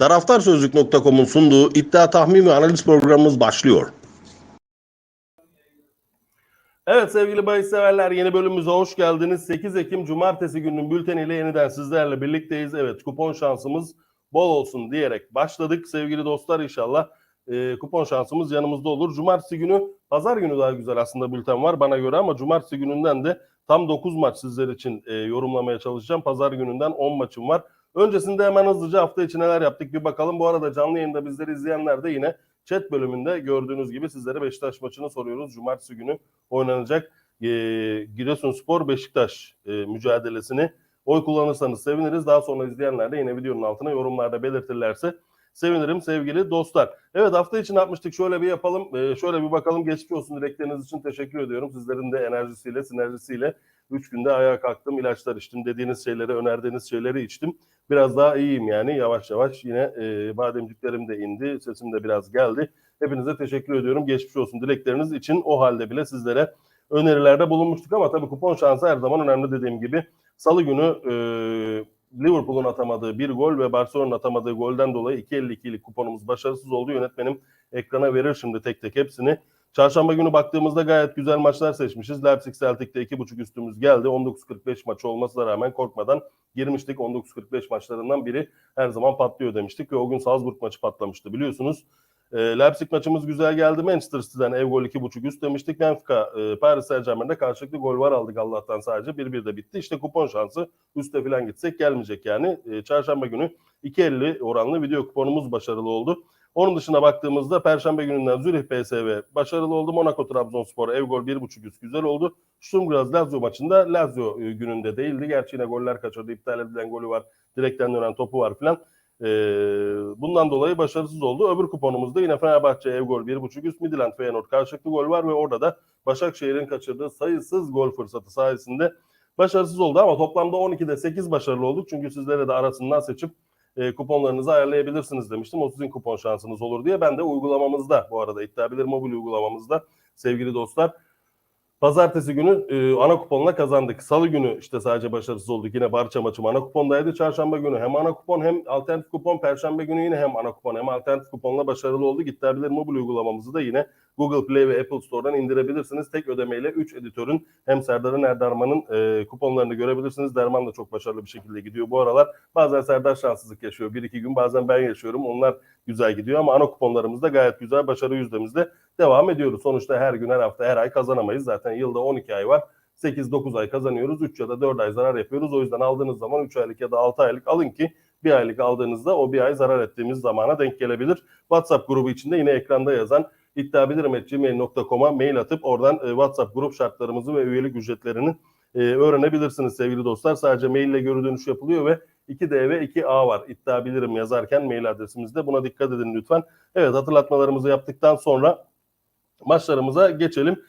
Taraftarsözlük.com'un sunduğu iddia tahmin ve analiz programımız başlıyor. Evet sevgili bahis severler yeni bölümümüze hoş geldiniz. 8 Ekim Cumartesi gününün bülteniyle yeniden sizlerle birlikteyiz. Evet kupon şansımız bol olsun diyerek başladık. Sevgili dostlar inşallah e, kupon şansımız yanımızda olur. Cumartesi günü, pazar günü daha güzel aslında bülten var bana göre ama cumartesi gününden de tam 9 maç sizler için e, yorumlamaya çalışacağım. Pazar gününden 10 maçım var. Öncesinde hemen hızlıca hafta içi neler yaptık bir bakalım. Bu arada canlı yayında bizleri izleyenler de yine chat bölümünde gördüğünüz gibi sizlere Beşiktaş maçını soruyoruz. Cumartesi günü oynanacak e, Giresunspor Beşiktaş e, mücadelesini oy kullanırsanız seviniriz. Daha sonra izleyenler de yine videonun altına yorumlarda belirtirlerse sevinirim sevgili dostlar. Evet hafta için yapmıştık? Şöyle bir yapalım. E, şöyle bir bakalım. Geçmiş olsun dilekleriniz için teşekkür ediyorum. Sizlerin de enerjisiyle, sinerjisiyle 3 günde ayağa kalktım, ilaçlar içtim, dediğiniz şeyleri, önerdiğiniz şeyleri içtim. Biraz daha iyiyim yani yavaş yavaş yine e, bademciklerim de indi, sesim de biraz geldi. Hepinize teşekkür ediyorum. Geçmiş olsun dilekleriniz için o halde bile sizlere önerilerde bulunmuştuk ama tabii kupon şansı her zaman önemli dediğim gibi. Salı günü e, Liverpool'un atamadığı bir gol ve Barcelona'nın atamadığı golden dolayı 2.52'lik kuponumuz başarısız oldu. Yönetmenim ekrana verir şimdi tek tek hepsini. Çarşamba günü baktığımızda gayet güzel maçlar seçmişiz. Leipzig Celtic'te 2.5 üstümüz geldi. 19.45 maçı olmasına rağmen korkmadan girmiştik. 19.45 maçlarından biri her zaman patlıyor demiştik ve o gün Salzburg maçı patlamıştı biliyorsunuz. E, Leipzig maçımız güzel geldi. Manchester City'den ev gol 2.5 üst demiştik. Benfica, e, Paris Saint Germain'de karşılıklı gol var aldık Allah'tan sadece. 1-1 de bitti. İşte kupon şansı üste falan gitsek gelmeyecek yani. E, çarşamba günü 2.50 oranlı video kuponumuz başarılı oldu. Onun dışına baktığımızda Perşembe gününden Zürih PSV başarılı oldu. Monaco Trabzonspor ev gol 1.5 üst güzel oldu. Sturm Graz Lazio maçında Lazio e, gününde değildi. Gerçi yine goller kaçırdı. iptal edilen golü var. Direkten dönen topu var filan. Ee, bundan dolayı başarısız oldu. Öbür kuponumuzda yine Fenerbahçe ev gol 1.5 üst Midland Feyenoord karşılıklı gol var ve orada da Başakşehir'in kaçırdığı sayısız gol fırsatı sayesinde başarısız oldu ama toplamda 12'de 8 başarılı olduk. Çünkü sizlere de arasından seçip e, kuponlarınızı ayarlayabilirsiniz demiştim. O sizin kupon şansınız olur diye. Ben de uygulamamızda bu arada iddia bilir mobil uygulamamızda sevgili dostlar Pazartesi günü e, ana kuponla kazandık. Salı günü işte sadece başarısız olduk. Yine Barça maçım ana kupondaydı. Çarşamba günü hem ana kupon hem alternatif kupon. Perşembe günü yine hem ana kupon hem alternatif kuponla başarılı olduk. İddiabilir mobil uygulamamızı da yine Google Play ve Apple Store'dan indirebilirsiniz. Tek ödemeyle 3 editörün hem Serdar'ın hem Derman'ın e, kuponlarını görebilirsiniz. Derman da çok başarılı bir şekilde gidiyor bu aralar. Bazen Serdar şanssızlık yaşıyor. Bir iki gün bazen ben yaşıyorum. Onlar güzel gidiyor ama ana kuponlarımızda gayet güzel başarı yüzdemizde devam ediyoruz. Sonuçta her gün, her hafta, her ay kazanamayız. Zaten yılda 12 ay var. 8-9 ay kazanıyoruz. 3 ya da 4 ay zarar yapıyoruz. O yüzden aldığınız zaman 3 aylık ya da 6 aylık alın ki bir aylık aldığınızda o bir ay zarar ettiğimiz zamana denk gelebilir. WhatsApp grubu içinde yine ekranda yazan iddiabilirim.gmail.com'a mail atıp oradan e, WhatsApp grup şartlarımızı ve üyelik ücretlerini e, öğrenebilirsiniz sevgili dostlar. Sadece mail ile geri dönüş yapılıyor ve 2D ve 2A var. İddiabilirim yazarken mail adresimizde. Buna dikkat edin lütfen. Evet hatırlatmalarımızı yaptıktan sonra maçlarımıza geçelim.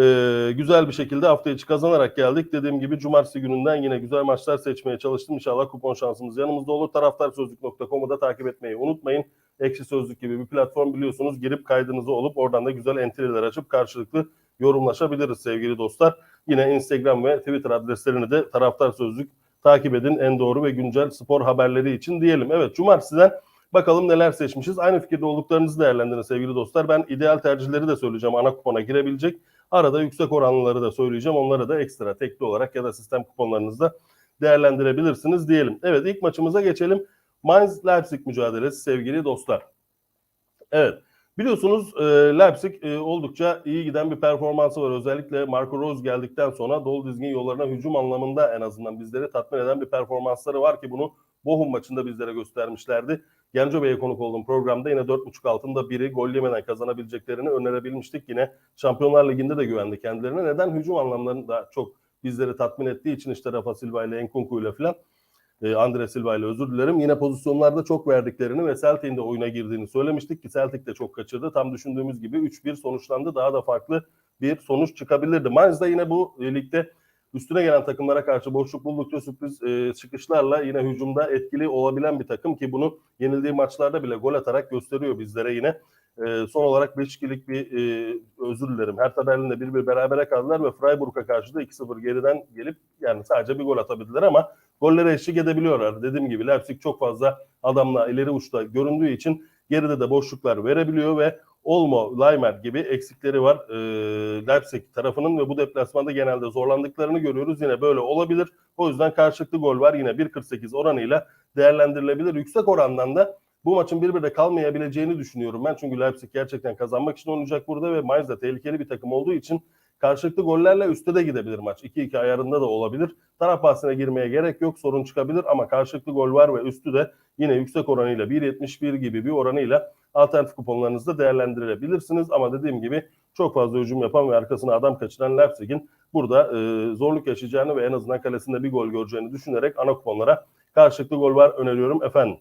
Ee, güzel bir şekilde hafta içi kazanarak geldik. Dediğim gibi cumartesi gününden yine güzel maçlar seçmeye çalıştım. İnşallah kupon şansımız yanımızda olur. Taraftarsözlük.com'u da takip etmeyi unutmayın. Ekşi Sözlük gibi bir platform biliyorsunuz. Girip kaydınızı olup oradan da güzel entry'ler açıp karşılıklı yorumlaşabiliriz sevgili dostlar. Yine Instagram ve Twitter adreslerini de Taraftar Sözlük takip edin en doğru ve güncel spor haberleri için diyelim. Evet cumartesiden bakalım neler seçmişiz. Aynı fikirde olduklarınızı değerlendirin sevgili dostlar. Ben ideal tercihleri de söyleyeceğim ana kupona girebilecek. Arada yüksek oranlıları da söyleyeceğim. Onları da ekstra tekli olarak ya da sistem kuponlarınızda değerlendirebilirsiniz diyelim. Evet ilk maçımıza geçelim. Mainz Leipzig mücadelesi sevgili dostlar. Evet. Biliyorsunuz e, Leipzig e, oldukça iyi giden bir performansı var. Özellikle Marco Rose geldikten sonra dolu dizgin yollarına hücum anlamında en azından bizleri tatmin eden bir performansları var ki bunu Bochum maçında bizlere göstermişlerdi. Genco Bey'e konuk olduğum programda yine 4.5 altında biri gol yemeden kazanabileceklerini önerebilmiştik. Yine Şampiyonlar Ligi'nde de güvendi kendilerine. Neden? Hücum anlamlarında çok bizleri tatmin ettiği için işte Rafa Silva ile Enkunku ile falan e, Andre Silva ile özür dilerim. Yine pozisyonlarda çok verdiklerini ve Celtic'in de oyuna girdiğini söylemiştik ki Celtic de çok kaçırdı. Tam düşündüğümüz gibi 3-1 sonuçlandı. Daha da farklı bir sonuç çıkabilirdi. Mainz da yine bu ligde üstüne gelen takımlara karşı boşluk buldukça sürpriz e, çıkışlarla yine hücumda etkili olabilen bir takım ki bunu yenildiği maçlarda bile gol atarak gösteriyor bizlere yine. E, son olarak Beşiktaş'lık bir e, özür dilerim. Hertha Berlin'de bir bir berabere kaldılar ve Freiburg'a karşı da 2-0 geriden gelip yani sadece bir gol atabildiler ama gollere eşlik edebiliyorlar. Dediğim gibi Leipzig çok fazla adamla ileri uçta göründüğü için geride de boşluklar verebiliyor ve Olmo, Leimer gibi eksikleri var e, Leipzig tarafının ve bu deplasmanda genelde zorlandıklarını görüyoruz. Yine böyle olabilir. O yüzden karşılıklı gol var. Yine 1.48 oranıyla değerlendirilebilir. Yüksek orandan da bu maçın birbirine kalmayabileceğini düşünüyorum ben. Çünkü Leipzig gerçekten kazanmak için oynayacak burada ve Mainz da tehlikeli bir takım olduğu için karşılıklı gollerle üstte de gidebilir maç. 2-2 ayarında da olabilir. Taraf bahsine girmeye gerek yok. Sorun çıkabilir ama karşılıklı gol var ve üstü de yine yüksek oranıyla 1.71 gibi bir oranıyla alternatif kuponlarınızda değerlendirebilirsiniz. Ama dediğim gibi çok fazla hücum yapan ve arkasına adam kaçıran Leipzig'in burada e, zorluk yaşayacağını ve en azından kalesinde bir gol göreceğini düşünerek ana kuponlara karşılıklı gol var öneriyorum efendim.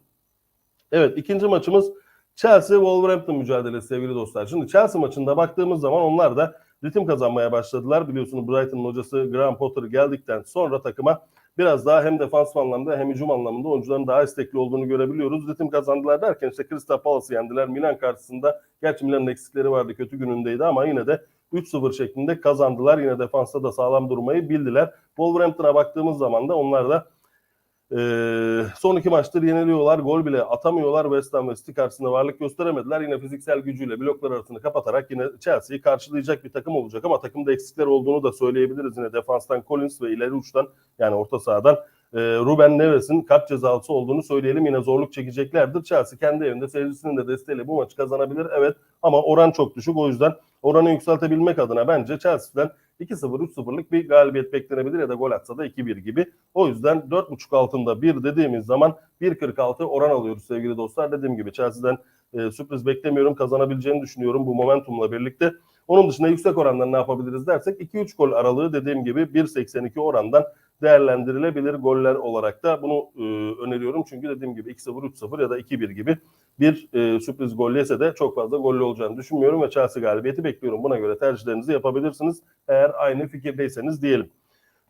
Evet ikinci maçımız Chelsea Wolverhampton mücadelesi sevgili dostlar. Şimdi Chelsea maçında baktığımız zaman onlar da ritim kazanmaya başladılar. Biliyorsunuz Brighton'ın hocası Graham Potter geldikten sonra takıma biraz daha hem defans anlamda hem hücum anlamında oyuncuların daha istekli olduğunu görebiliyoruz. Ritim kazandılar derken işte Crystal Palace'ı yendiler. Milan karşısında gerçi Milan'ın eksikleri vardı kötü günündeydi ama yine de 3-0 şeklinde kazandılar. Yine defansta da sağlam durmayı bildiler. Wolverhampton'a baktığımız zaman da onlar da ee, son iki maçtır yeniliyorlar. Gol bile atamıyorlar. West Ham ve City karşısında varlık gösteremediler. Yine fiziksel gücüyle bloklar arasını kapatarak yine Chelsea'yi karşılayacak bir takım olacak. Ama takımda eksikler olduğunu da söyleyebiliriz. Yine defanstan Collins ve ileri uçtan yani orta sahadan e, Ruben Neves'in kart cezası olduğunu söyleyelim. Yine zorluk çekeceklerdir. Chelsea kendi evinde seyircisinin de desteğiyle bu maçı kazanabilir. Evet ama oran çok düşük. O yüzden oranı yükseltebilmek adına bence Chelsea'den 2-0, 3-0'lık bir galibiyet beklenebilir ya da gol atsa da 2-1 gibi. O yüzden 4.5 altında 1 dediğimiz zaman 1.46 oran alıyoruz sevgili dostlar. Dediğim gibi Chelsea'den e, sürpriz beklemiyorum. Kazanabileceğini düşünüyorum bu momentumla birlikte. Onun dışında yüksek orandan ne yapabiliriz dersek 2-3 gol aralığı dediğim gibi 1.82 orandan değerlendirilebilir goller olarak da bunu e, öneriyorum. Çünkü dediğim gibi 2-0, 3-0 ya da 2-1 gibi bir e, sürpriz gol yese de çok fazla gollü olacağını düşünmüyorum ve Chelsea galibiyeti bekliyorum. Buna göre tercihlerinizi yapabilirsiniz eğer aynı fikirdeyseniz diyelim.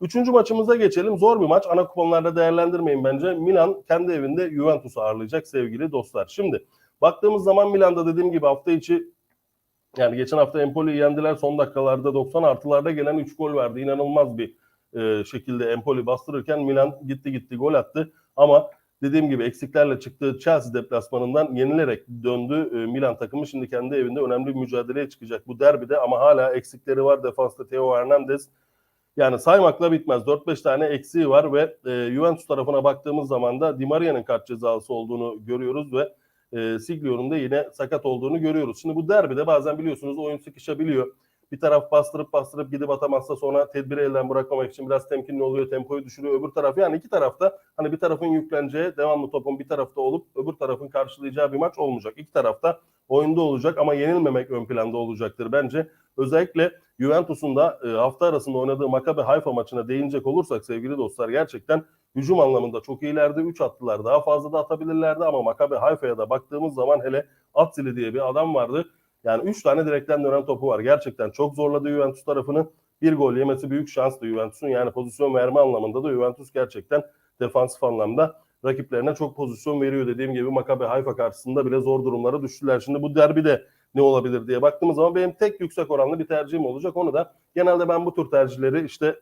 Üçüncü maçımıza geçelim. Zor bir maç. Ana kuponlarda değerlendirmeyin bence. Milan kendi evinde Juventus'u ağırlayacak sevgili dostlar. Şimdi baktığımız zaman Milan'da dediğim gibi hafta içi yani geçen hafta Empoli'yi yendiler. Son dakikalarda 90 artılarda gelen 3 gol verdi. İnanılmaz bir e, şekilde Empoli bastırırken Milan gitti gitti gol attı. Ama dediğim gibi eksiklerle çıktığı Chelsea deplasmanından yenilerek döndü e, Milan takımı. Şimdi kendi evinde önemli bir mücadeleye çıkacak bu derbide ama hala eksikleri var. Defansta Theo Hernandez yani saymakla bitmez. 4-5 tane eksiği var ve e, Juventus tarafına baktığımız zaman da Di Maria'nın kart cezası olduğunu görüyoruz ve e, Siglio'nun da yine sakat olduğunu görüyoruz. Şimdi bu derbide bazen biliyorsunuz oyun sıkışabiliyor. Bir taraf bastırıp bastırıp gidip atamazsa sonra tedbiri elden bırakmamak için biraz temkinli oluyor, tempoyu düşürüyor. Öbür taraf yani iki tarafta hani bir tarafın yükleneceği, devamlı topun bir tarafta olup öbür tarafın karşılayacağı bir maç olmayacak. İki tarafta oyunda olacak ama yenilmemek ön planda olacaktır bence. Özellikle Juventus'un da e, hafta arasında oynadığı Maccabi Haifa maçına değinecek olursak sevgili dostlar gerçekten hücum anlamında çok iyilerdi. 3 attılar. Daha fazla da atabilirlerdi ama Maccabi Haifa'ya da baktığımız zaman hele Atzili diye bir adam vardı. Yani 3 tane direkten dönen topu var. Gerçekten çok zorladı Juventus tarafını. Bir gol yemesi büyük şanstı Juventus'un. Yani pozisyon verme anlamında da Juventus gerçekten defansif anlamda rakiplerine çok pozisyon veriyor. Dediğim gibi Maccabi Haifa karşısında bile zor durumlara düştüler. Şimdi bu derbide ne olabilir diye baktığımız zaman benim tek yüksek oranlı bir tercihim olacak. Onu da genelde ben bu tür tercihleri işte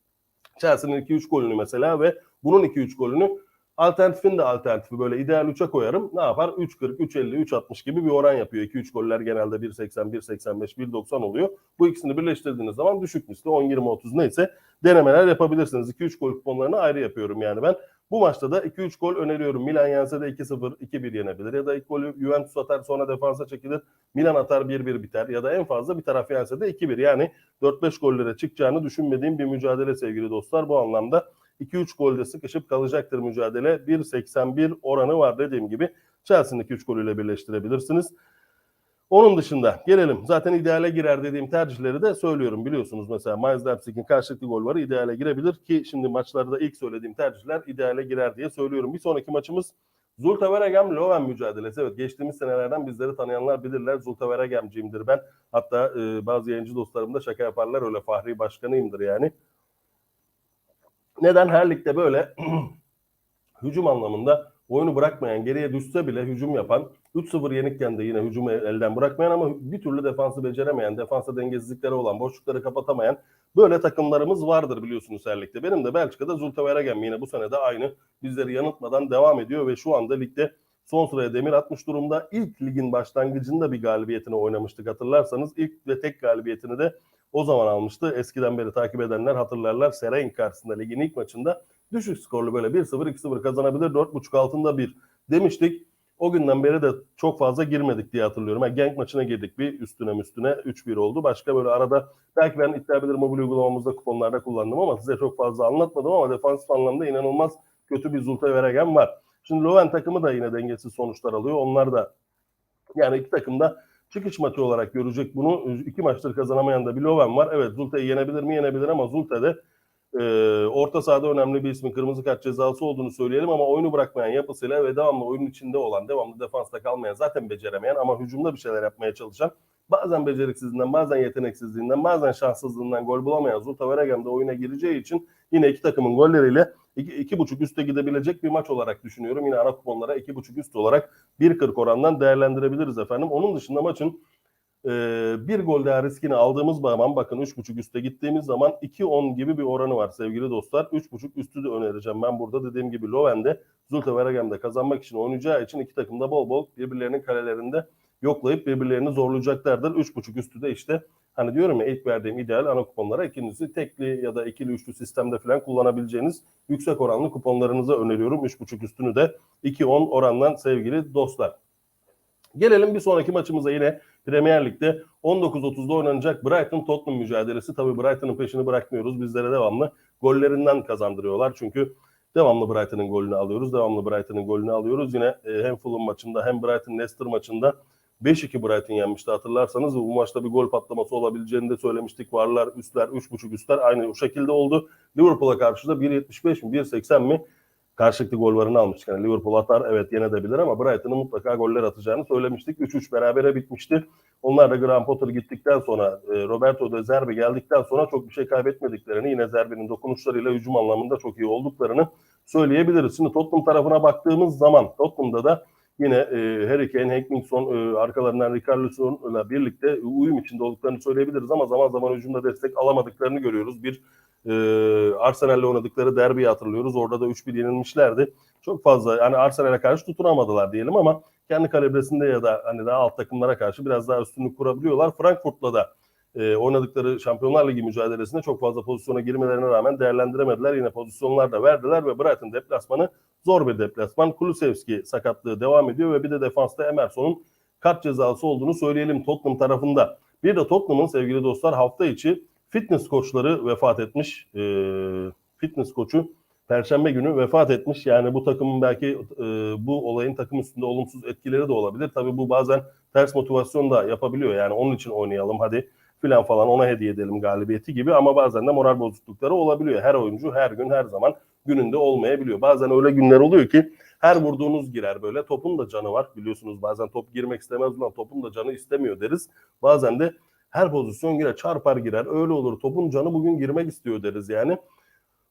Chelsea'nin 2-3 golünü mesela ve bunun 2-3 golünü alternatifin de alternatifi böyle ideal 3'e koyarım. Ne yapar? 3.40, 3.50, 3.60 gibi bir oran yapıyor. 2-3 goller genelde 1.80, 1.85, 1.90 oluyor. Bu ikisini birleştirdiğiniz zaman düşük misli 10, 20, 30 neyse denemeler yapabilirsiniz. 2-3 gol kuponlarını ayrı yapıyorum yani ben. Bu maçta da 2-3 gol öneriyorum. Milan yense de 2-0, 2-1 yenebilir. Ya da ilk golü Juventus atar sonra defansa çekilir. Milan atar 1-1 biter. Ya da en fazla bir taraf yense de 2-1. Yani 4-5 gollere çıkacağını düşünmediğim bir mücadele sevgili dostlar. Bu anlamda 2-3 golde sıkışıp kalacaktır mücadele. 1.81 oranı var dediğim gibi. Chelsea'nin 2-3 golüyle birleştirebilirsiniz. Onun dışında gelelim. Zaten ideale girer dediğim tercihleri de söylüyorum. Biliyorsunuz mesela Mainz Leipzig'in karşılıklı gol var. ideale girebilir ki şimdi maçlarda ilk söylediğim tercihler ideale girer diye söylüyorum. Bir sonraki maçımız Zulte Veregem Löwen mücadelesi. Evet geçtiğimiz senelerden bizleri tanıyanlar bilirler. Zulte Veregem'ciyimdir ben. Hatta e, bazı yayıncı dostlarım da şaka yaparlar öyle Fahri Başkanıyımdır yani. Neden her ligde böyle hücum anlamında oyunu bırakmayan, geriye düşse bile hücum yapan, 3-0 yenikken de yine hücumu elden bırakmayan ama bir türlü defansı beceremeyen, defansa dengesizlikleri olan, boşlukları kapatamayan böyle takımlarımız vardır biliyorsunuz her ligde. Benim de Belçika'da Zulte Waregem yine bu sene de aynı bizleri yanıltmadan devam ediyor ve şu anda ligde son sıraya demir atmış durumda. İlk ligin başlangıcında bir galibiyetini oynamıştık hatırlarsanız. İlk ve tek galibiyetini de o zaman almıştı. Eskiden beri takip edenler hatırlarlar. Seraing karşısında ligin ilk maçında düşük skorlu böyle 1-0 2-0 kazanabilir 4.5 altında bir demiştik. O günden beri de çok fazla girmedik diye hatırlıyorum. Yani Genk maçına girdik bir üstüne üstüne 3-1 oldu. Başka böyle arada belki ben iddia ederim mobil uygulamamızda kuponlarda kullandım ama size çok fazla anlatmadım ama defansif anlamda inanılmaz kötü bir Zulte Veregen var. Şimdi Löwen takımı da yine dengesiz sonuçlar alıyor. Onlar da yani iki takım da çıkış maçı olarak görecek bunu. İki maçtır kazanamayan da bir Löwen var. Evet Zulte'yi yenebilir mi? Yenebilir ama Zulte'de e, orta sahada önemli bir ismin kırmızı kart cezası olduğunu söyleyelim ama oyunu bırakmayan yapısıyla ve devamlı oyunun içinde olan, devamlı defansta kalmayan, zaten beceremeyen ama hücumda bir şeyler yapmaya çalışan, bazen beceriksizliğinden, bazen yeteneksizliğinden, bazen şanssızlığından gol bulamayan Zulta Veregem de oyuna gireceği için yine iki takımın golleriyle iki, iki buçuk üste gidebilecek bir maç olarak düşünüyorum. Yine ana kuponlara iki buçuk üst olarak 1.40 orandan değerlendirebiliriz efendim. Onun dışında maçın e, bir gol daha riskini aldığımız zaman bakın 3.5 üste gittiğimiz zaman 2-10 gibi bir oranı var sevgili dostlar. 3.5 üstü de önereceğim ben burada dediğim gibi Loven'de Zulte Veregem'de kazanmak için oynayacağı için iki takım da bol bol birbirlerinin kalelerinde yoklayıp birbirlerini zorlayacaklardır. 3.5 üstü de işte hani diyorum ya ilk verdiğim ideal ana kuponlara ikincisi tekli ya da ikili üçlü sistemde falan kullanabileceğiniz yüksek oranlı kuponlarınıza öneriyorum. 3.5 üstünü de 2-10 orandan sevgili dostlar. Gelelim bir sonraki maçımıza yine Premier Lig'de 19.30'da oynanacak Brighton Tottenham mücadelesi. Tabii Brighton'ın peşini bırakmıyoruz. Bizlere devamlı gollerinden kazandırıyorlar. Çünkü devamlı Brighton'ın golünü alıyoruz. Devamlı Brighton'ın golünü alıyoruz. Yine e, hem Fulham maçında hem Brighton Leicester maçında 5-2 Brighton yenmişti hatırlarsanız. Bu maçta bir gol patlaması olabileceğini de söylemiştik. Varlar, üstler, 3.5 üstler aynı o şekilde oldu. Liverpool'a karşı da 1.75 mi 1.80 mi karşılıklı gol varını almıştık. Yani Liverpool atar evet yenebilir ama Brighton'ın mutlaka goller atacağını söylemiştik. 3-3 berabere bitmişti. Onlar da Graham Potter gittikten sonra e, Roberto de Zerbi geldikten sonra çok bir şey kaybetmediklerini yine Zerbi'nin dokunuşlarıyla hücum anlamında çok iyi olduklarını söyleyebiliriz. Şimdi Tottenham tarafına baktığımız zaman Tottenham'da da yine e, Harry Kane, Hank Minson e, arkalarından Richarlison'la birlikte uyum içinde olduklarını söyleyebiliriz ama zaman zaman hücumda destek alamadıklarını görüyoruz. Bir e, Arsenal'le oynadıkları derbiyi hatırlıyoruz. Orada da 3-1 yenilmişlerdi. Çok fazla yani Arsenal'e karşı tutunamadılar diyelim ama kendi kalibresinde ya da hani daha alt takımlara karşı biraz daha üstünlük kurabiliyorlar. Frankfurt'la da e, oynadıkları Şampiyonlar Ligi mücadelesinde çok fazla pozisyona girmelerine rağmen değerlendiremediler. Yine pozisyonlar da verdiler ve Brighton deplasmanı zor bir deplasman. Kulusevski sakatlığı devam ediyor ve bir de defansta Emerson'un kart cezası olduğunu söyleyelim Tottenham tarafında. Bir de Tottenham'ın sevgili dostlar hafta içi fitness koçları vefat etmiş. E, fitness koçu Perşembe günü vefat etmiş. Yani bu takımın belki e, bu olayın takım üstünde olumsuz etkileri de olabilir. Tabii bu bazen ters motivasyon da yapabiliyor. Yani onun için oynayalım hadi filan falan ona hediye edelim galibiyeti gibi ama bazen de moral bozuklukları olabiliyor. Her oyuncu her gün her zaman gününde olmayabiliyor. Bazen öyle günler oluyor ki her vurduğunuz girer böyle. Topun da canı var biliyorsunuz bazen top girmek istemez ulan topun da canı istemiyor deriz. Bazen de her pozisyon girer çarpar girer öyle olur topun canı bugün girmek istiyor deriz yani.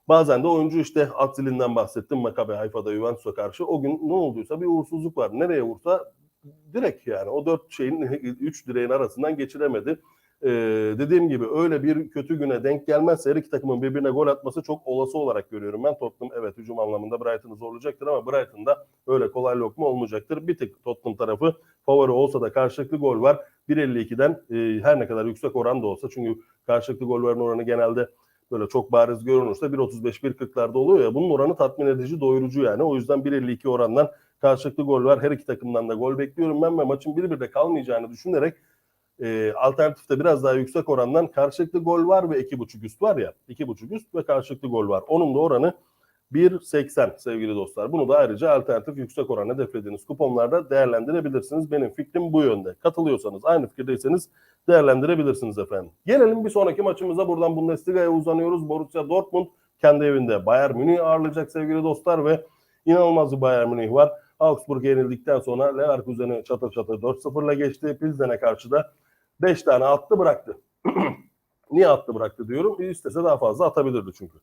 Bazen de oyuncu işte Atzil'inden bahsettim Makabe Hayfa'da Juventus'a karşı. O gün ne olduysa bir uğursuzluk var. Nereye vursa direkt yani o dört şeyin üç direğin arasından geçiremedi. Ee, dediğim gibi öyle bir kötü güne denk gelmezse her iki takımın birbirine gol atması çok olası olarak görüyorum ben. Tottenham evet hücum anlamında Brighton'ı zorlayacaktır ama Brighton'da öyle kolay lokma olmayacaktır. Bir tık Tottenham tarafı favori olsa da karşılıklı gol var. 1.52'den e, her ne kadar yüksek oran da olsa çünkü karşılıklı gol varin oranı genelde böyle çok bariz görünürse 1.35-1.40'larda oluyor ya bunun oranı tatmin edici doyurucu yani. O yüzden 1.52 orandan karşılıklı gol var. Her iki takımdan da gol bekliyorum ben ve maçın bir de kalmayacağını düşünerek e, alternatifte biraz daha yüksek orandan karşılıklı gol var ve 2.5 üst var ya 2.5 üst ve karşılıklı gol var. Onun da oranı 1.80 sevgili dostlar. Bunu da ayrıca alternatif yüksek oran hedeflediğiniz kuponlarda değerlendirebilirsiniz. Benim fikrim bu yönde. Katılıyorsanız, aynı fikirdeyseniz değerlendirebilirsiniz efendim. Gelelim bir sonraki maçımıza. Buradan Bundesliga'ya uzanıyoruz. Borussia Dortmund kendi evinde Bayern Münih'i ağırlayacak sevgili dostlar ve inanılmaz bir Bayern Münih var. Augsburg yenildikten sonra Leverkusen'i çatır çatır 4-0'la geçti. Pilsen'e karşı da 5 tane attı bıraktı. Niye attı bıraktı diyorum. İstese daha fazla atabilirdi çünkü.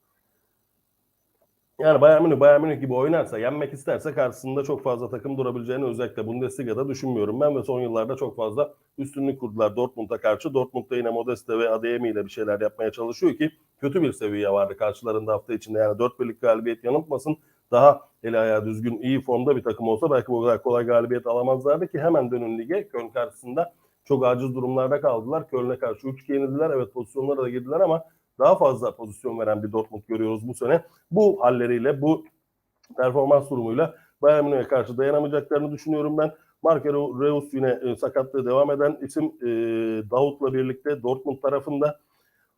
Yani Bayern Münih, Bayern Münih gibi oynarsa, yenmek isterse karşısında çok fazla takım durabileceğini özellikle Bundesliga'da düşünmüyorum ben ve son yıllarda çok fazla üstünlük kurdular Dortmund'a karşı. Dortmund'da yine Modeste ve Adeyemi ile bir şeyler yapmaya çalışıyor ki kötü bir seviye vardı karşılarında hafta içinde. Yani 4 birlik galibiyet yanıltmasın. Daha eli ayağı düzgün, iyi formda bir takım olsa belki bu kadar kolay galibiyet alamazlardı ki hemen dönün lige. Köln karşısında çok aciz durumlarda kaldılar. Köln'e karşı 3-2 yenildiler. Evet pozisyonlara da girdiler ama daha fazla pozisyon veren bir Dortmund görüyoruz bu sene. Bu halleriyle, bu performans durumuyla Bayern Münih'e karşı dayanamayacaklarını düşünüyorum ben. Marco Reus yine e, sakatlığı devam eden isim e, Davut'la birlikte Dortmund tarafında.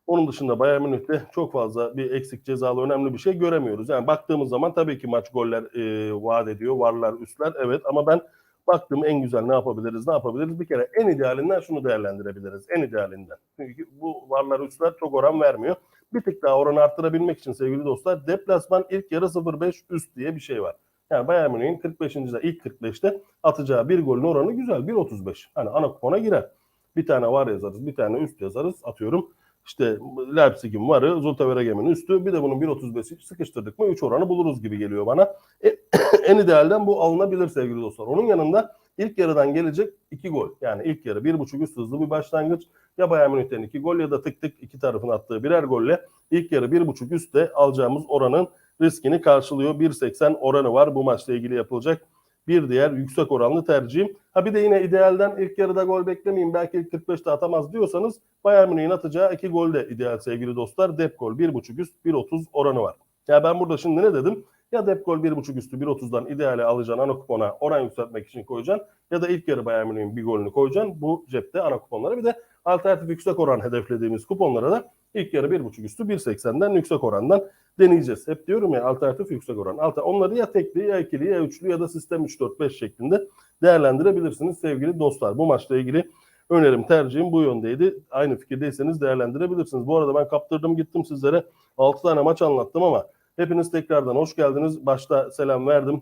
Onun dışında Bayern Münih'te çok fazla bir eksik cezalı önemli bir şey göremiyoruz. Yani baktığımız zaman tabii ki maç goller e, vaat ediyor. Varlar, üstler evet ama ben baktığım en güzel ne yapabiliriz, ne yapabiliriz? Bir kere en idealinden şunu değerlendirebiliriz. En idealinden. Çünkü bu varlar, üstler çok oran vermiyor. Bir tık daha oranı arttırabilmek için sevgili dostlar deplasman ilk yarı 0-5 üst diye bir şey var. Yani Bayern Münih'in 45. de ilk 45'te atacağı bir golün oranı güzel 1.35. Hani ana kupona girer. Bir tane var yazarız, bir tane üst yazarız. Atıyorum işte Leipzig'in varı, Zulte Waregem'in üstü. Bir de bunun 1.35'i sıkıştırdık mı 3 oranı buluruz gibi geliyor bana. E, en idealden bu alınabilir sevgili dostlar. Onun yanında ilk yarıdan gelecek 2 gol. Yani ilk yarı 1.5 üst hızlı bir başlangıç. Ya Bayern Münih'ten 2 gol ya da tık tık iki tarafın attığı birer golle ilk yarı 1.5 üstte alacağımız oranın riskini karşılıyor. 1.80 oranı var bu maçla ilgili yapılacak bir diğer yüksek oranlı tercihim. Ha bir de yine idealden ilk yarıda gol beklemeyin belki ilk 45'te atamaz diyorsanız Bayern Münih'in atacağı iki gol de ideal sevgili dostlar. Dep gol 1.5 üst 1.30 oranı var. Ya ben burada şimdi ne dedim? Ya dep gol 1.5 üstü 1.30'dan ideale alacaksın ana kupona oran yükseltmek için koyacaksın. Ya da ilk yarı Bayern Münih'in bir golünü koyacaksın. Bu cepte ana kuponlara bir de alternatif yüksek oran hedeflediğimiz kuponlara da ilk yarı 1.5 üstü 1.80'den yüksek orandan deneyeceğiz. Hep diyorum ya alternatif yüksek oran. Alter, onları ya tekli ya ikili ya üçlü ya da sistem 3-4-5 şeklinde değerlendirebilirsiniz sevgili dostlar. Bu maçla ilgili önerim tercihim bu yöndeydi. Aynı fikirdeyseniz değerlendirebilirsiniz. Bu arada ben kaptırdım gittim sizlere 6 tane maç anlattım ama hepiniz tekrardan hoş geldiniz. Başta selam verdim.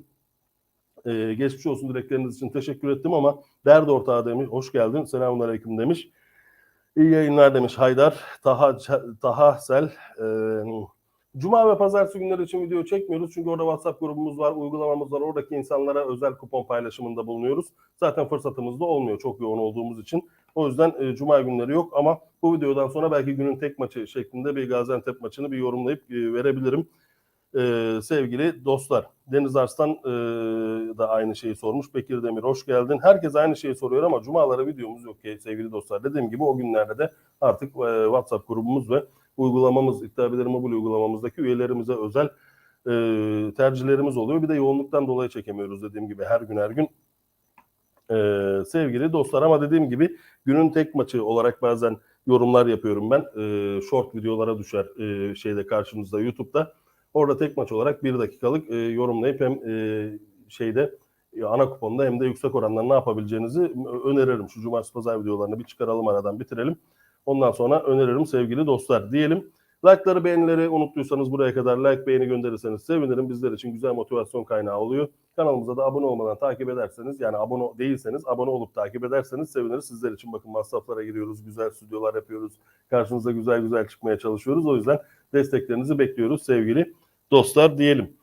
Ee, geçmiş olsun dilekleriniz için teşekkür ettim ama derdi ortağı demiş. Hoş geldin. Selamun aleyküm demiş. İyi yayınlar demiş Haydar. Taha, Taha Sel. Ee, Cuma ve pazartesi günleri için video çekmiyoruz. Çünkü orada WhatsApp grubumuz var, uygulamamız var. Oradaki insanlara özel kupon paylaşımında bulunuyoruz. Zaten fırsatımız da olmuyor çok yoğun olduğumuz için. O yüzden e, Cuma günleri yok ama bu videodan sonra belki günün tek maçı şeklinde bir Gaziantep maçını bir yorumlayıp e, verebilirim. E, sevgili dostlar, Deniz Arslan e, da aynı şeyi sormuş. Bekir Demir hoş geldin. Herkes aynı şeyi soruyor ama Cumalara videomuz yok ki sevgili dostlar. Dediğim gibi o günlerde de artık e, WhatsApp grubumuz ve uygulamamız, İktabileri Mobil uygulamamızdaki üyelerimize özel e, tercihlerimiz oluyor. Bir de yoğunluktan dolayı çekemiyoruz dediğim gibi her gün her gün. E, sevgili dostlar ama dediğim gibi günün tek maçı olarak bazen yorumlar yapıyorum ben. E, short videolara düşer e, şeyde karşınızda YouTube'da. Orada tek maç olarak bir dakikalık e, yorumlayıp hem e, şeyde e, ana kuponda hem de yüksek orandan ne yapabileceğinizi öneririm. Şu cumartesi pazar videolarını bir çıkaralım aradan bitirelim. Ondan sonra öneririm sevgili dostlar diyelim. Like'ları beğenileri unuttuysanız buraya kadar like beğeni gönderirseniz sevinirim. Bizler için güzel motivasyon kaynağı oluyor. Kanalımıza da abone olmadan takip ederseniz yani abone değilseniz abone olup takip ederseniz seviniriz. Sizler için bakın masraflara giriyoruz. Güzel stüdyolar yapıyoruz. Karşınıza güzel güzel çıkmaya çalışıyoruz. O yüzden desteklerinizi bekliyoruz sevgili dostlar diyelim.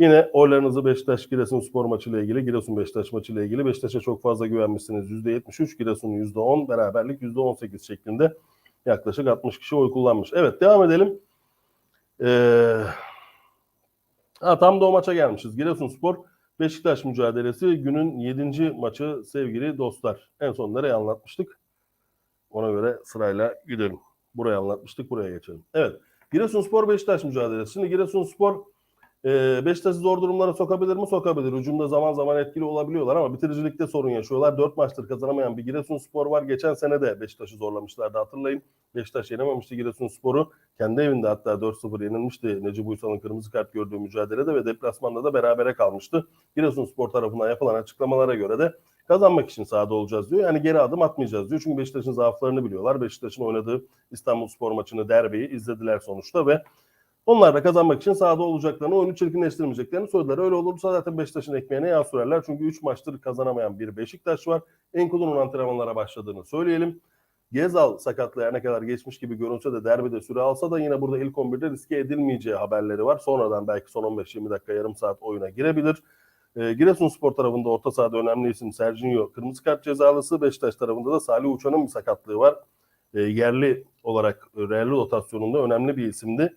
Yine oylarınızı Beşiktaş Giresun spor maçıyla ilgili, Giresun Beşiktaş maçıyla ilgili Beşiktaş'a çok fazla güvenmişsiniz. %73, Giresun %10, beraberlik %18 şeklinde yaklaşık 60 kişi oy kullanmış. Evet devam edelim. Ee, ha, tam da o maça gelmişiz. Giresun Spor Beşiktaş mücadelesi günün 7. maçı sevgili dostlar. En son nereye anlatmıştık? Ona göre sırayla gidelim. Buraya anlatmıştık, buraya geçelim. Evet. Giresun Spor Beşiktaş mücadelesi. Şimdi Giresun Spor ee, Beşiktaş'ı zor durumlara sokabilir mi? Sokabilir. Hücumda zaman zaman etkili olabiliyorlar ama bitiricilikte sorun yaşıyorlar. Dört maçtır kazanamayan bir Giresunspor var. Geçen sene de Beşiktaş'ı zorlamışlardı hatırlayın. Beşiktaş yenememişti Giresunspor'u. Kendi evinde hatta 4-0 yenilmişti Necip Uysal'ın kırmızı kart gördüğü mücadelede ve deplasmanda da berabere kalmıştı. Giresunspor tarafından yapılan açıklamalara göre de kazanmak için sahada olacağız diyor. Yani geri adım atmayacağız diyor. Çünkü Beşiktaş'ın zaaflarını biliyorlar. Beşiktaş'ın oynadığı İstanbulspor maçını, derbiyi izlediler sonuçta ve onlar da kazanmak için sahada olacaklarını, oyunu çirkinleştirmeyeceklerini söylediler. Öyle olursa zaten Beşiktaş'ın ekmeğine yağ sürerler. Çünkü 3 maçtır kazanamayan bir Beşiktaş var. Enkudu'nun antrenmanlara başladığını söyleyelim. Gezal sakatlığı her ne kadar geçmiş gibi görünse de derbide süre alsa da yine burada ilk 11'de riske edilmeyeceği haberleri var. Sonradan belki son 15-20 dakika yarım saat oyuna girebilir. E, Giresunspor tarafında orta sahada önemli isim Serginho kırmızı kart cezalısı. Beşiktaş tarafında da Salih Uçan'ın bir sakatlığı var. E, yerli olarak e, realli rotasyonunda önemli bir isimdi.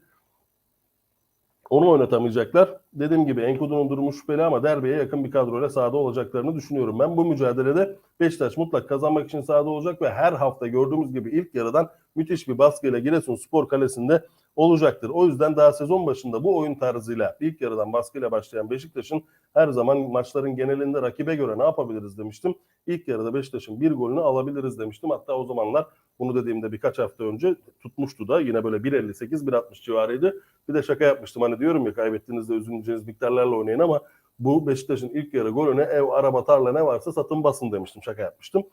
Onu oynatamayacaklar. Dediğim gibi Enkudu'nun durumu şüpheli ama derbiye yakın bir kadroyla sahada olacaklarını düşünüyorum. Ben bu mücadelede Beşiktaş mutlak kazanmak için sahada olacak ve her hafta gördüğümüz gibi ilk yarıdan müthiş bir baskıyla Giresun Spor Kalesi'nde olacaktır. O yüzden daha sezon başında bu oyun tarzıyla ilk yarıdan baskıyla başlayan Beşiktaş'ın her zaman maçların genelinde rakibe göre ne yapabiliriz demiştim. İlk yarıda Beşiktaş'ın bir golünü alabiliriz demiştim. Hatta o zamanlar bunu dediğimde birkaç hafta önce tutmuştu da yine böyle 1.58-1.60 civarıydı. Bir de şaka yapmıştım hani diyorum ya kaybettiğinizde üzüleceğiniz miktarlarla oynayın ama bu Beşiktaş'ın ilk yarı golüne ev, araba, tarla ne varsa satın basın demiştim. Şaka yapmıştım.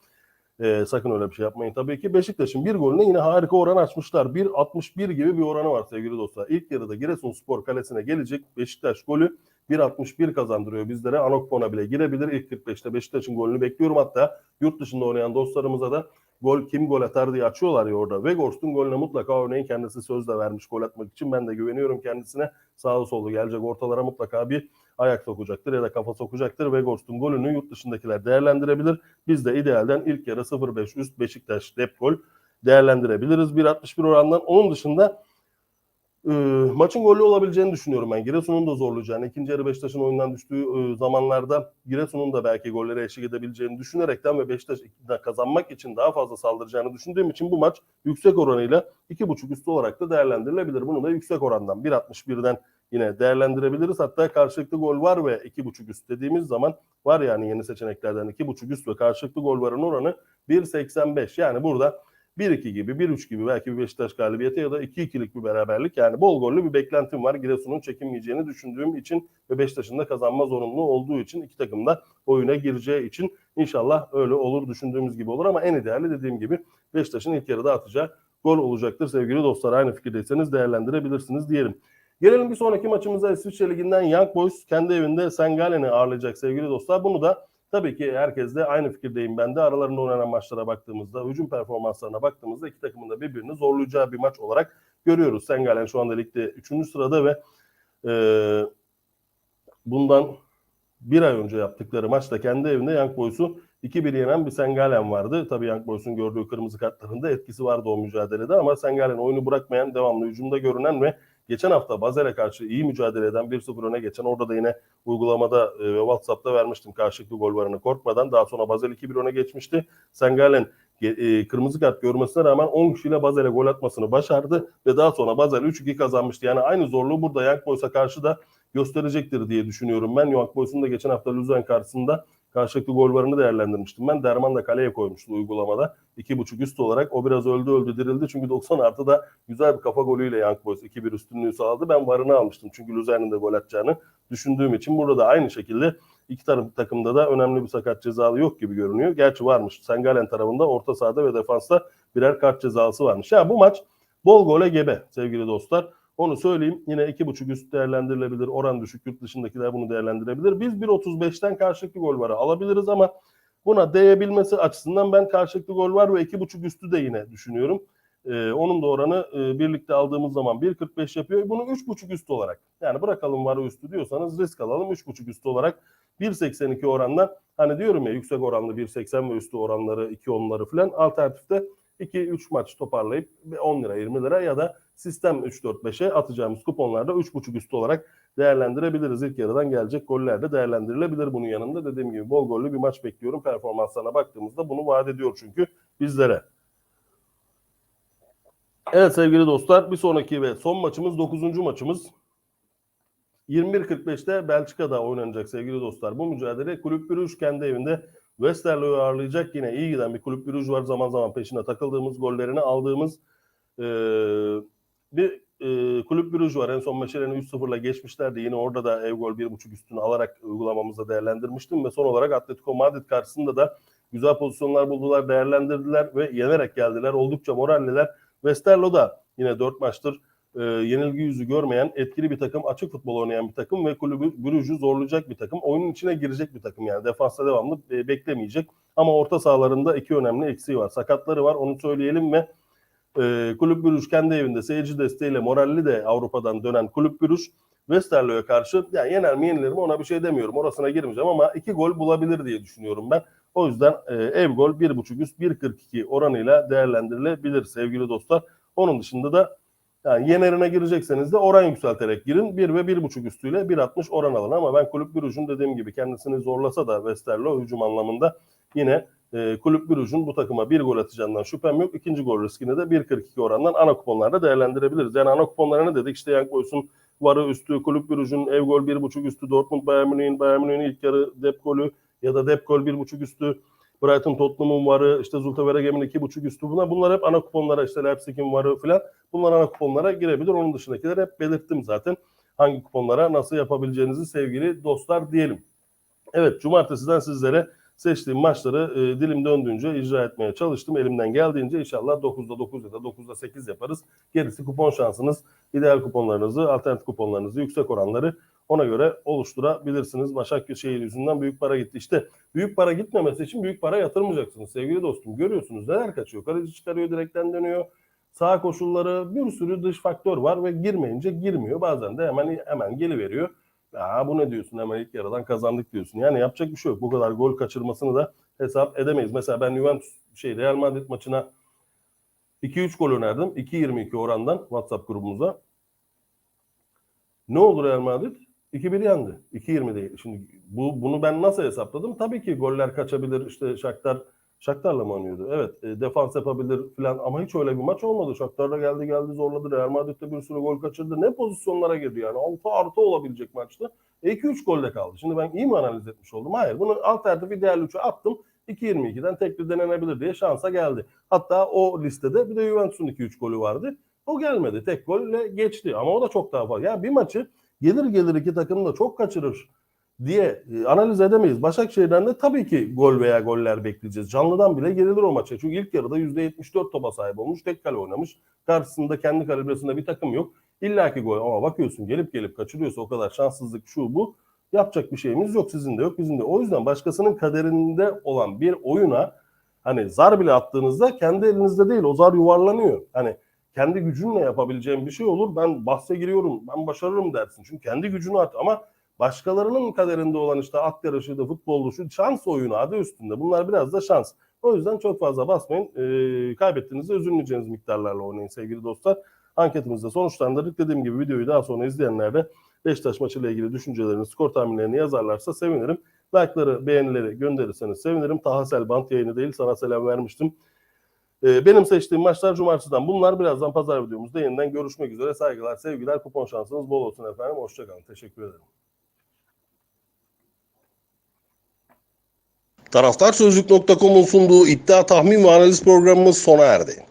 Ee, sakın öyle bir şey yapmayın tabii ki. Beşiktaş'ın bir golüne yine harika oran açmışlar. 1.61 gibi bir oranı var sevgili dostlar. İlk yarıda Giresunspor kalesine gelecek Beşiktaş golü 1.61 kazandırıyor bizlere. Anokpon'a bile girebilir. İlk 45'te Beşiktaş'ın golünü bekliyorum. Hatta yurt dışında oynayan dostlarımıza da gol kim gol atar diye açıyorlar ya orada. Weghorst'un golüne mutlaka örneğin kendisi söz de vermiş gol atmak için. Ben de güveniyorum kendisine. Sağlı sollu gelecek ortalara mutlaka bir ayak sokacaktır ya da kafa sokacaktır. Weghorst'un golünü yurt dışındakiler değerlendirebilir. Biz de idealden ilk yarı 0-5 üst Beşiktaş dep gol değerlendirebiliriz 1.61 orandan. Onun dışında e, maçın gollü olabileceğini düşünüyorum ben. Giresun'un da zorlayacağını, ikinci yarı Beşiktaş'ın oyundan düştüğü e, zamanlarda Giresun'un da belki gollere eşlik edebileceğini düşünerekten ve Beşiktaş kazanmak için daha fazla saldıracağını düşündüğüm için bu maç yüksek oranıyla 2.5 üstü olarak da değerlendirilebilir. Bunu da yüksek orandan 1.61'den yine değerlendirebiliriz. Hatta karşılıklı gol var ve 2.5 üst dediğimiz zaman var yani yeni seçeneklerden 2.5 üst ve karşılıklı gol varın oranı 1.85. Yani burada 1-2 gibi, 1-3 gibi belki bir Beşiktaş galibiyeti ya da 2-2'lik bir beraberlik. Yani bol gollü bir beklentim var. Giresun'un çekinmeyeceğini düşündüğüm için ve Beşiktaş'ın da kazanma zorunlu olduğu için iki takım da oyuna gireceği için inşallah öyle olur düşündüğümüz gibi olur ama en ideali dediğim gibi Beşiktaş'ın ilk yarıda atacağı gol olacaktır. Sevgili dostlar aynı fikirdeyseniz değerlendirebilirsiniz diyelim. Gelelim bir sonraki maçımıza İsviçre Ligi'nden Young Boys kendi evinde Sengalen'i ağırlayacak sevgili dostlar. Bunu da tabii ki herkes de aynı fikirdeyim ben de. Aralarında oynanan maçlara baktığımızda, hücum performanslarına baktığımızda iki takımın da birbirini zorlayacağı bir maç olarak görüyoruz. Sengalen şu anda ligde 3. sırada ve e, bundan bir ay önce yaptıkları maçta kendi evinde Young Boys'u 2-1 yenen bir Sengalen vardı. Tabii Young Boys'un gördüğü kırmızı kartlarında etkisi vardı o mücadelede ama Sengalen oyunu bırakmayan, devamlı hücumda görünen ve geçen hafta Bazel'e karşı iyi mücadele eden 1-0 öne geçen orada da yine uygulamada e, ve WhatsApp'ta vermiştim karşılıklı gol varını korkmadan. Daha sonra Bazel 2-1 öne geçmişti. Sengalen e, kırmızı kart görmesine rağmen 10 kişiyle Bazel'e gol atmasını başardı ve daha sonra Bazel 3-2 kazanmıştı. Yani aynı zorluğu burada Young Boys'a karşı da gösterecektir diye düşünüyorum ben. Young Boys'un da geçen hafta Luzern karşısında karşılıklı gol varını değerlendirmiştim ben. Derman da kaleye koymuştu uygulamada. 2.5 üst olarak. O biraz öldü öldü dirildi. Çünkü 90 artı da güzel bir kafa golüyle Young Boys 2-1 üstünlüğü sağladı. Ben varını almıştım. Çünkü Luzern'in de gol atacağını düşündüğüm için. Burada da aynı şekilde iki taraf takımda da önemli bir sakat cezalı yok gibi görünüyor. Gerçi varmış. Sengalen tarafında orta sahada ve defansta birer kart cezalısı varmış. Ya bu maç bol gole gebe sevgili dostlar. Onu söyleyeyim. Yine 2.5 üst değerlendirilebilir. Oran düşük yurt dışındakiler bunu değerlendirebilir. Biz 1.35'ten karşılıklı gol varı alabiliriz ama buna değebilmesi açısından ben karşılıklı gol var ve 2.5 üstü de yine düşünüyorum. Ee, onun da oranı e, birlikte aldığımız zaman 1.45 yapıyor. Bunu 3.5 üstü olarak yani bırakalım varı üstü diyorsanız risk alalım 3.5 üstü olarak 1.82 orandan hani diyorum ya yüksek oranlı 1.80 ve üstü oranları 2 onları falan alternatifte 2-3 maç toparlayıp 10 lira 20 lira ya da sistem 3-4-5'e atacağımız kuponlarda 3.5 üstü olarak değerlendirebiliriz. İlk yarıdan gelecek goller de değerlendirilebilir bunun yanında. Dediğim gibi bol gollü bir maç bekliyorum. Performanslarına baktığımızda bunu vaat ediyor çünkü bizlere. Evet sevgili dostlar bir sonraki ve son maçımız 9. maçımız. 21.45'te Belçika'da oynanacak sevgili dostlar. Bu mücadele Kulüp Brugge kendi evinde Westerlo'yu ağırlayacak. Yine iyi giden bir Kulüp Brugge var. Zaman zaman peşine takıldığımız, gollerini aldığımız ee, bir e, Kulüp Brugge var. En son meşaleni 3-0'la geçmişlerdi. Yine orada da ev gol 1.5 üstünü alarak uygulamamızda değerlendirmiştim. Ve son olarak Atletico Madrid karşısında da güzel pozisyonlar buldular, değerlendirdiler ve yenerek geldiler. Oldukça moralliler. Westerlo da yine 4 maçtır e, yenilgi yüzü görmeyen etkili bir takım, açık futbol oynayan bir takım ve kulübü Brugge'ü zorlayacak bir takım. Oyunun içine girecek bir takım yani. Defansta devamlı e, beklemeyecek. Ama orta sahalarında iki önemli eksiği var. Sakatları var onu söyleyelim ve e, Kulüp Brugge kendi evinde seyirci desteğiyle moralli de Avrupa'dan dönen Kulüp Brugge Westerlo'ya karşı yani yener mi yenilir mi ona bir şey demiyorum. Orasına girmeyeceğim ama iki gol bulabilir diye düşünüyorum ben. O yüzden e, ev gol 1.5 üst 1.42 oranıyla değerlendirilebilir sevgili dostlar. Onun dışında da yani yenerine girecekseniz de oran yükselterek girin. 1 ve 1.5 üstüyle 1.60 oran alın ama ben Kulüp Brugge'un dediğim gibi kendisini zorlasa da Westerlo hücum anlamında yine e, Kulüp Brugge'un bu takıma bir gol atacağından şüphem yok. İkinci gol riskini de 1.42 orandan ana kuponlarda değerlendirebiliriz. Yani ana kuponlara ne dedik? İşte Young Boys'un varı üstü, Kulüp Brugge'un ev gol 1.5 üstü, Dortmund Bayern Münih'in Bayern Münih'in ilk yarı dep golü ya da dep gol 1.5 üstü, Brighton Tottenham'ın varı, işte Zulte Veregem'in 2.5 üstü bunlar, bunlar hep ana kuponlara işte Leipzig'in varı filan bunlar ana kuponlara girebilir. Onun dışındakileri hep belirttim zaten. Hangi kuponlara nasıl yapabileceğinizi sevgili dostlar diyelim. Evet cumartesiden sizlere seçtiğim maçları e, dilim döndüğünce icra etmeye çalıştım. Elimden geldiğince inşallah 9'da 9 ya da 9'da 8 yaparız. Gerisi kupon şansınız. ideal kuponlarınızı, alternatif kuponlarınızı, yüksek oranları ona göre oluşturabilirsiniz. Başakşehir yüzünden büyük para gitti. İşte büyük para gitmemesi için büyük para yatırmayacaksınız sevgili dostum. Görüyorsunuz neler kaçıyor. Kaleci çıkarıyor, direkten dönüyor. Sağ koşulları bir sürü dış faktör var ve girmeyince girmiyor. Bazen de hemen hemen geliveriyor. Ya bu ne diyorsun hemen ilk yarıdan kazandık diyorsun. Yani yapacak bir şey yok. Bu kadar gol kaçırmasını da hesap edemeyiz. Mesela ben Juventus şey Real Madrid maçına 2-3 gol önerdim. 2.22 orandan WhatsApp grubumuza. Ne oldu Real Madrid? 2-1 yendi. 2-20 değil. Şimdi bu bunu ben nasıl hesapladım? Tabii ki goller kaçabilir. İşte Shakhtar Shakhtar'la mı oynuyordu? Evet. E, defans yapabilir falan ama hiç öyle bir maç olmadı. Shakhtar da geldi geldi zorladı. Real Madrid'de bir sürü gol kaçırdı. Ne pozisyonlara girdi yani. 6 artı olabilecek maçtı. E, 2-3 golde kaldı. Şimdi ben iyi mi analiz etmiş oldum? Hayır. Bunu alternatif ideal 3'e attım. 2.22'den tekli denenebilir diye şansa geldi. Hatta o listede bir de Juventus'un 2-3 golü vardı. O gelmedi. Tek golle geçti. Ama o da çok daha fazla. Yani bir maçı gelir gelir iki takım da çok kaçırır diye e, analiz edemeyiz. Başakşehir'den de tabii ki gol veya goller bekleyeceğiz. Canlıdan bile gerilir o maça. Çünkü ilk yarıda %74 topa sahip olmuş. Tek kale oynamış. Karşısında kendi kalibresinde bir takım yok. İlla ki gol ama bakıyorsun gelip gelip kaçırıyorsa o kadar şanssızlık şu bu. Yapacak bir şeyimiz yok. Sizin de yok bizim de. O yüzden başkasının kaderinde olan bir oyuna hani zar bile attığınızda kendi elinizde değil. O zar yuvarlanıyor. Hani kendi gücünle yapabileceğin bir şey olur. Ben bahse giriyorum, ben başarırım dersin. Çünkü kendi gücünü at ama başkalarının kaderinde olan işte at yarışıydı, futboldu, şu şans oyunu adı üstünde. Bunlar biraz da şans. O yüzden çok fazla basmayın. E, kaybettiğinizde üzülmeyeceğiniz miktarlarla oynayın sevgili dostlar. Anketimizde sonuçlandırdık. Dediğim gibi videoyu daha sonra izleyenler de Beşiktaş maçıyla ilgili düşüncelerini, skor tahminlerini yazarlarsa sevinirim. Like'ları, beğenileri gönderirseniz sevinirim. Taha Selbant yayını değil, sana selam vermiştim. Ee, benim seçtiğim maçlar cumartesiden. Bunlar birazdan pazar videomuzda yeniden görüşmek üzere. Saygılar, sevgiler, kupon şansınız bol olsun efendim. Hoşçakalın. Teşekkür ederim. Taraftarsözlük.com'un sunduğu iddia tahmin ve analiz programımız sona erdi.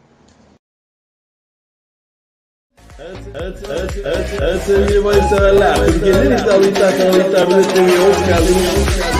Evet, evet, evet, evet, sevgili bayı severler. Türkiye'nin iddialı iddia kanalı iddia biletlerine hoş geldiniz.